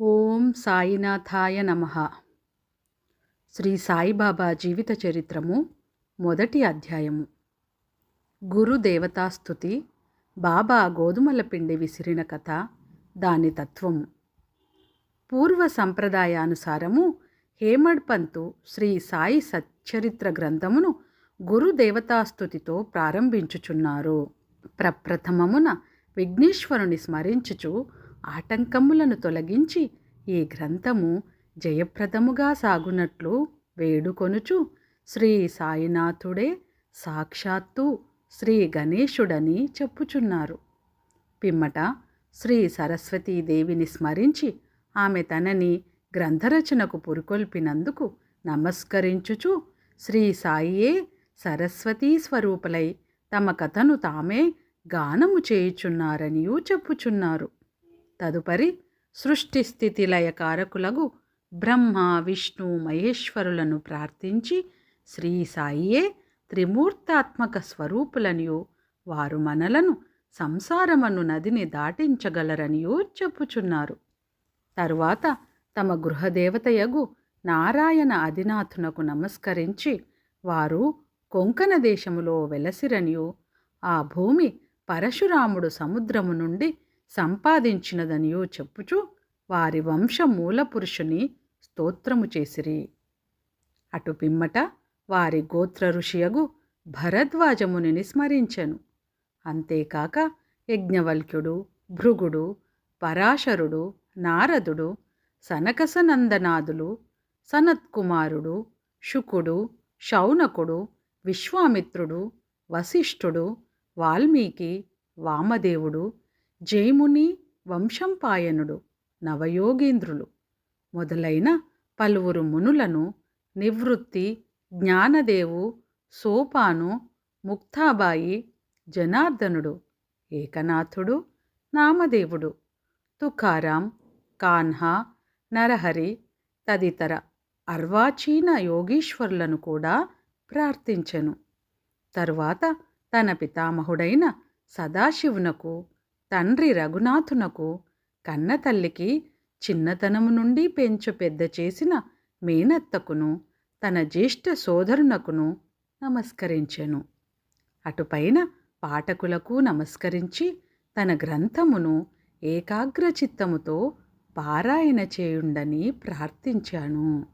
ఓం సాయినాథాయ నమ. శ్రీ సాయిబాబా జీవిత చరిత్రము మొదటి అధ్యాయము. గురు దేవతాస్థుతి బాబా గోధుమల పిండి విసిరిన కథ దాని తత్వము. పూర్వ సంప్రదాయానుసారము హేమడ్ పంతు శ్రీ సాయి సచ్చరిత్ర గ్రంథమును గురు దేవతాస్థుతితో ప్రారంభించుచున్నారు. ప్రప్రథమమున విఘ్నేశ్వరుని స్మరించుచు ఆటంకములను తొలగించి ఈ గ్రంథము జయప్రదముగా సాగునట్లు వేడుకొనుచు శ్రీ సాయినాథుడే సాక్షాత్తు శ్రీ గణేశుడని చెప్పుచున్నారు. పిమ్మట శ్రీ సరస్వతీదేవిని స్మరించి ఆమె తనని గ్రంథరచనకు పురుకొల్పినందుకు నమస్కరించుచు శ్రీ సాయియే సరస్వతీ స్వరూపులై తమ కథను తామే గానము చేయుచున్నారనియూ చెప్పుచున్నారు. తదుపరి సృష్టి స్థితి లయకారకులకు బ్రహ్మ విష్ణు మహేశ్వరులను ప్రార్థించి శ్రీ సాయియే త్రిమూర్తాత్మక స్వరూపులనియు వారు మనలను సంసారమను నదిని దాటించగలరనియూ చెప్పుచున్నారు. తరువాత తమ గృహదేవతయగు నారాయణ అధినాథునకు నమస్కరించి వారు కొంకణ దేశములో వెలసిరనియు ఆ భూమి పరశురాముడు సముద్రము నుండి సంపాదించినదనియో చెప్పుచు వారి వంశ మూలపురుషుని స్తోత్రము చేసిరి. అటు పిమ్మట వారి గోత్ర ఋషియగు భరద్వాజమునిని స్మరించెను అంతేకాక యజ్ఞవల్క్యుడు భృగుడు పరాశరుడు నారదుడు సనకసనందనాదులు సనత్కుమారుడు శుకుడు శౌనకుడు విశ్వామిత్రుడు వశిష్ఠుడు వాల్మీకి వామదేవుడు జైముని వంశంపాయనుడు నవయోగీంద్రులు. మొదలైన పలువురు మునులను నివృత్తి జ్ఞానదేవు సోపాను ముక్తాబాయి జనార్దనుడు ఏకనాథుడు నామదేవుడు. తుకారాం కాన్హా నరహరి తదితర అర్వాచీన యోగీశ్వరులను కూడా ప్రార్థించెను. తరువాత తన పితామహుడైన సదాశివునకు తండ్రి రఘునాథునకు కన్నతల్లికి చిన్నతనము నుండి పెంచు పెద్ద చేసిన మేనత్తకును తన జ్యేష్ఠ సోదరునకును నమస్కరించెను. అటుపైన పాఠకులకు నమస్కరించి తన గ్రంథమును ఏకాగ్రచిత్తముతో పారాయణ చేయుండని ప్రార్థించాను.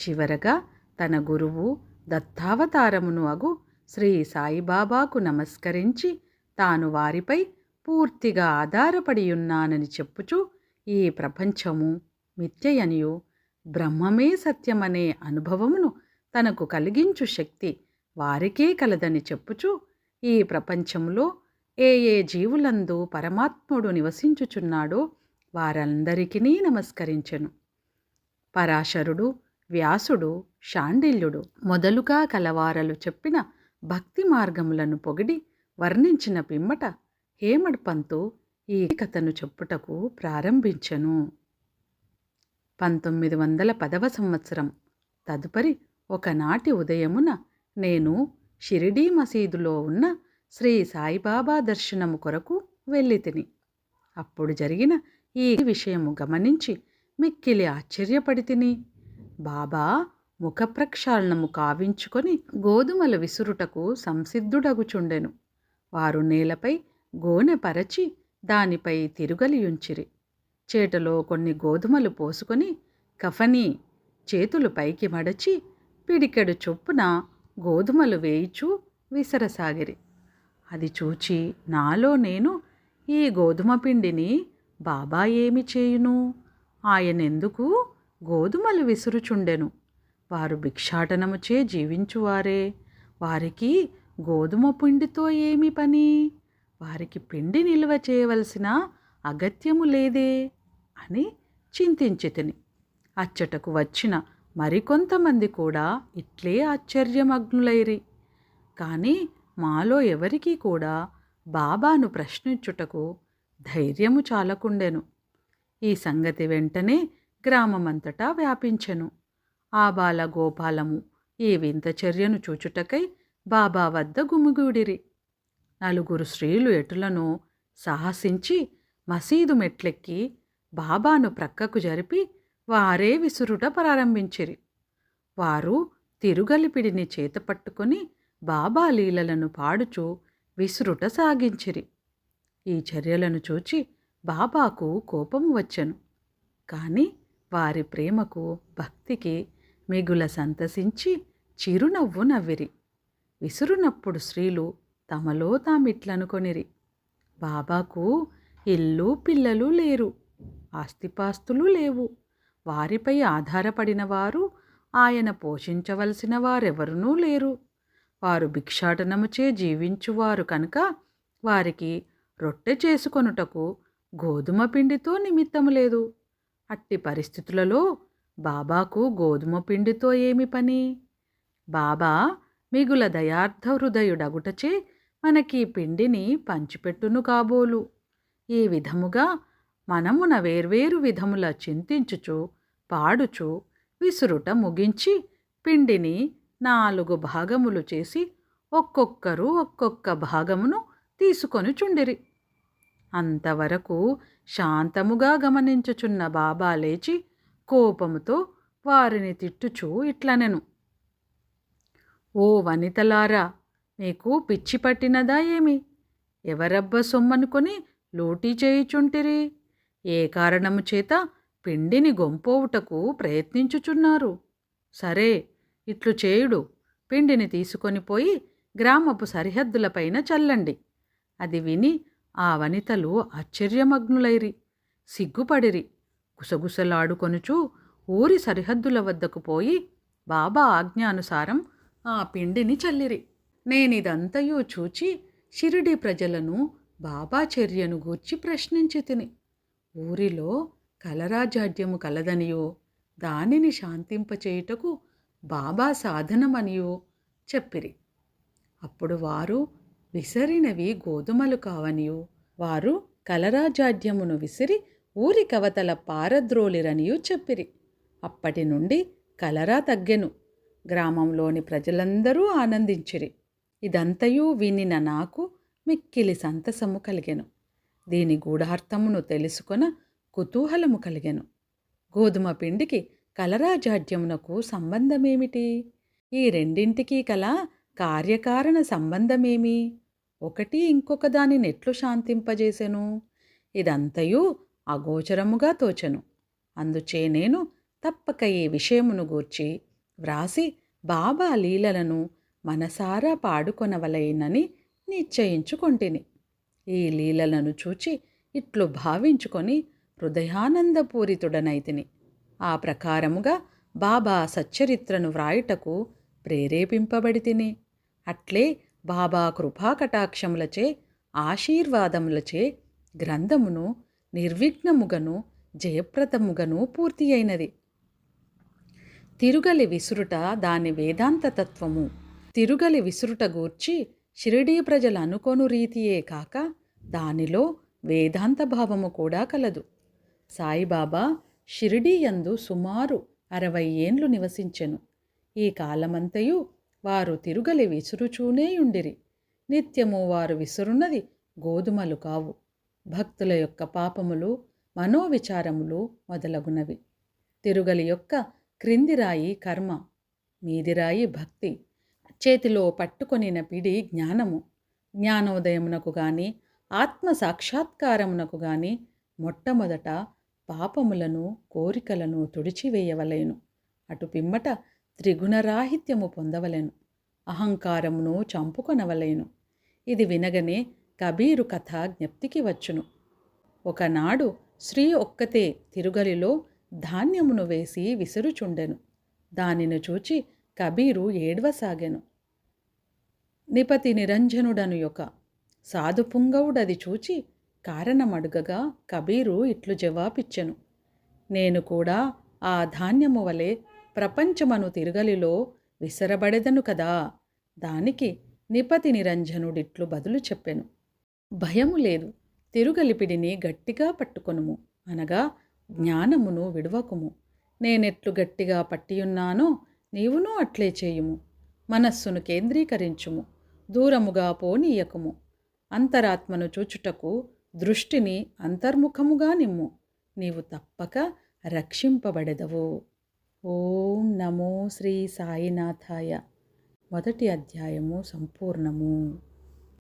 చివరగా తన గురువు దత్తావతారమును అగు శ్రీ సాయిబాబాకు నమస్కరించి తాను వారిపై పూర్తిగా ఆధారపడి ఉన్నానని చెప్పుచు ఈ ప్రపంచము మిథ్యయనియు బ్రహ్మమే సత్యమనే అనుభవమును తనకు కలిగించు శక్తి వారికే కలదని చెప్పుచు ఈ ప్రపంచంలో ఏ ఏ జీవులందు పరమాత్ముడు నివసించుచున్నాడో వారందరికీ నమస్కరించెను. పరాశరుడు వ్యాసుడు షాండిల్యుడు మొదలుగా కలవారలు చెప్పిన భక్తి మార్గములను పొగిడి వర్ణించిన పిమ్మట హేమడ్ ఈ కథను చెప్పుటకు ప్రారంభించెను. పంతొమ్మిది వందల పదవ సంవత్సరం. తదుపరి ఒకనాటి ఉదయమున నేను షిరిడీ మసీదులో ఉన్న శ్రీ సాయిబాబా దర్శనము కొరకు వెళ్ళితిని. అప్పుడు జరిగిన ఈ విషయము గమనించి మిక్కిలి ఆశ్చర్యపడి తిని బాబా ముఖ ప్రక్షాళనము కావించుకొని గోధుమల విసురుటకు సంసిద్ధుడగుచుండెను. వారు నేలపై గోనె పరచి దానిపై తిరుగలియుంచిరి. చేటలో కొన్ని గోధుమలు పోసుకొని కఫనీ చేతులు పైకి మడచి పిడికెడు చొప్పున గోధుమలు వేయిచూ విసరసాగిరి. అది చూచి నాలో నేను ఈ గోధుమ పిండిని బాబా ఏమి చేయును? ఆయనెందుకు గోధుమలు విసురుచుండెను? వారు భిక్షాటనముచే జీవించువారే. వారికి గోధుమ పిండితో ఏమి పని? వారికి పిండి నిల్వ చేయవలసిన అగత్యము లేదే అని చింతించితిని. అచ్చటకు వచ్చిన మరికొంతమంది కూడా ఇట్లే ఆశ్చర్యమగ్నులైరి. కానీ మాలో ఎవరికీ కూడా బాబాను ప్రశ్నించుటకు ధైర్యము చాలకుండెను. ఈ సంగతి వెంటనే గ్రామమంతటా వ్యాపించెను. ఆ బాల గోపాలము ఈ వింత చర్యను చూచుటకై బాబా వద్ద గుమిగూడిరి. నలుగురు స్త్రీలు ఎటులను సాహసించి మసీదు మెట్లెక్కి బాబాను ప్రక్కకు జరిపి వారే విసురుట ప్రారంభించిరి. వారు తిరుగలిపిడిని చేతపట్టుకొని బాబా లీలలను పాడుచు విసురుట సాగించిరి. ఈ చర్యలను చూచి బాబాకు కోపము వచ్చెను. కాని వారి ప్రేమకు భక్తికి మిగుల సంతసించి చిరునవ్వు నవ్విరి. విసురునప్పుడు స్త్రీలు తమలో తామిట్లనుకొనిరి. బాబాకు ఇల్లు పిల్లలు లేరు ఆస్తిపాస్తులు లేవు. వారిపై ఆధారపడిన వారు ఆయన పోషించవలసిన వారెవరునూ లేరు. వారు భిక్షాటనముచే జీవించువారు కనుక వారికి రొట్టె చేసుకొనుటకు గోధుమ పిండితో నిమిత్తము లేదు. అట్టి పరిస్థితులలో బాబాకు గోధుమ పిండితో ఏమి పని? బాబా మిగుల దయార్థ హృదయుడగుటచే మనకి పిండిని పంచిపెట్టును కాబోలు. ఈ విధముగా మనమున వేర్వేరు విధముల చింతించుచు పాడుచు విసురుట ముగించి పిండిని నాలుగు భాగములు చేసి ఒక్కొక్కరు ఒక్కొక్క భాగమును తీసుకొని చుండిరి. అంతవరకు శాంతముగా గమనించుచున్న బాబా లేచి కోపముతో వారిని తిట్టుచూ ఇట్లనెను. ఓ వనితలారా! మీకు పిచ్చి పట్టినదా ఏమి? ఎవరబ్బ సొమ్మనుకొని లోటీ చేయుచుంటిరి? ఏ కారణము చేత పిండిని గొంపోవుటకు ప్రయత్నించుచున్నారు? సరే ఇట్లు చేయుడు. పిండిని తీసుకొని పోయి గ్రామపు సరిహద్దులపైన చల్లండి. అది విని ఆ వనితలు ఆశ్చర్యమగ్నులైరి. సిగ్గుపడిరి. గుసగుసలాడుకొనుచు ఊరి సరిహద్దుల వద్దకు పోయి బాబా ఆజ్ఞానుసారం ఆ పిండిని చల్లిరి. నేనిదంతయు చూచి షిరిడి ప్రజలను బాబా చర్యను గూర్చి ప్రశ్నించి తిని ఊరిలో కలరాజాడ్యము కలదనియో దానిని శాంతింపచేయుటకు బాబా సాధనమనియో చెప్పిరి. అప్పుడు వారు విసరినవి గోధుమలు కావనియు వారు కలరాజాడ్యమును విసిరి ఊరి కవతల పారద్రోలిరనియు చెప్పిరి. అప్పటి నుండి కలరా తగ్గెను. గ్రామంలోని ప్రజలందరూ ఆనందించిరి. ఇదంతయూ వినిన నాకు మిక్కిలి సంతసము కలిగెను. దీని గూఢార్థమును తెలుసుకొన కుతూహలము కలిగెను. గోధుమ పిండికి కలరాజాడ్యమునకు సంబంధమేమిటి? ఈ రెండింటికి కల కార్యకారణ సంబంధమేమి? ఒకటి ఇంకొక దాని నెట్లు శాంతింపజేసెను. ఇదంతయూ అగోచరముగా తోచెను. అందుచే నేను తప్పక ఈ విషయమును గూర్చి వ్రాసి బాబా లీలలను మనసారా పాడుకొనవలైనని నిశ్చయించుకొంటిని. ఈ లీలలను చూచి ఇట్లు భావించుకొని హృదయానందపూరితుడనైతిని. ఆ ప్రకారముగా బాబా సచ్చరిత్రను వ్రాయుటకు ప్రేరేపింపబడి తిని అట్లే బాబా కృపాకటాక్షములచే ఆశీర్వాదములచే గ్రంథమును నిర్విఘ్నముగను జయప్రదముగను పూర్తి అయినది తిరుగలి విసురుట దాని వేదాంత తత్వము తిరుగలి విసురుట గూర్చి షిరిడీ ప్రజలు అనుకోను రీతియే కాక దానిలో వేదాంత భావము కూడా కలదు. సాయిబాబా షిరిడీ యందు సుమారు అరవై ఏండ్లు నివసించెను. ఈ కాలమంతయు వారు తిరుగలి విసురుచూనేయుండిరి నిత్యము వారు విసురున్నది గోధుమలు కావు. భక్తుల యొక్క పాపములు మనోవిచారములు మొదలగునవి. తిరుగలి యొక్క క్రిందిరాయి కర్మ మీదిరాయి భక్తి. చేతిలో పట్టుకొనిన పిడి జ్ఞానము. జ్ఞానోదయమునకు గాని ఆత్మ సాక్షాత్కారమునకు గాని మొట్టమొదట పాపములను కోరికలను తుడిచివేయవలేను. అటు పిమ్మట త్రిగుణరాహిత్యము పొందవలెను. అహంకారమును చంపుకొనవలేను. ఇది వినగనే కబీరు కథ జ్ఞప్తికి వచ్చును. ఒకనాడు శ్రీ ఒక్కతే తిరుగలిలో ధాన్యమును వేసి విసురుచుండెను. దానిని చూచి కబీరు ఏడ్వసాగెను. నిపతి నిరంజనుడను యొక్క సాధుపుంగవుడది చూచి కారణమడుగగా కబీరు ఇట్లు జవాబిచ్చెను. నేను కూడా ఆ ధాన్యము వలె ప్రపంచమను తిరగలిలో విసరబడెదను కదా? దానికి నిపతి నిరంజనుడిట్లు బదులు చెప్పెను. భయము లేదు తిరుగలిపిడిని గట్టిగా పట్టుకొనుము అనగా జ్ఞానమును విడువకుము. నేనెట్లు గట్టిగా పట్టియున్నానో నీవునూ అట్లే చేయుము. మనస్సును కేంద్రీకరించుము దూరముగా పోనీయకుము. అంతరాత్మను చూచుటకు దృష్టిని అంతర్ముఖముగా నిమ్ము. నీవు తప్పక రక్షింపబడెదవు. ఓం నమో శ్రీ సాయినాథాయ. మొదటి అధ్యాయము సంపూర్ణము.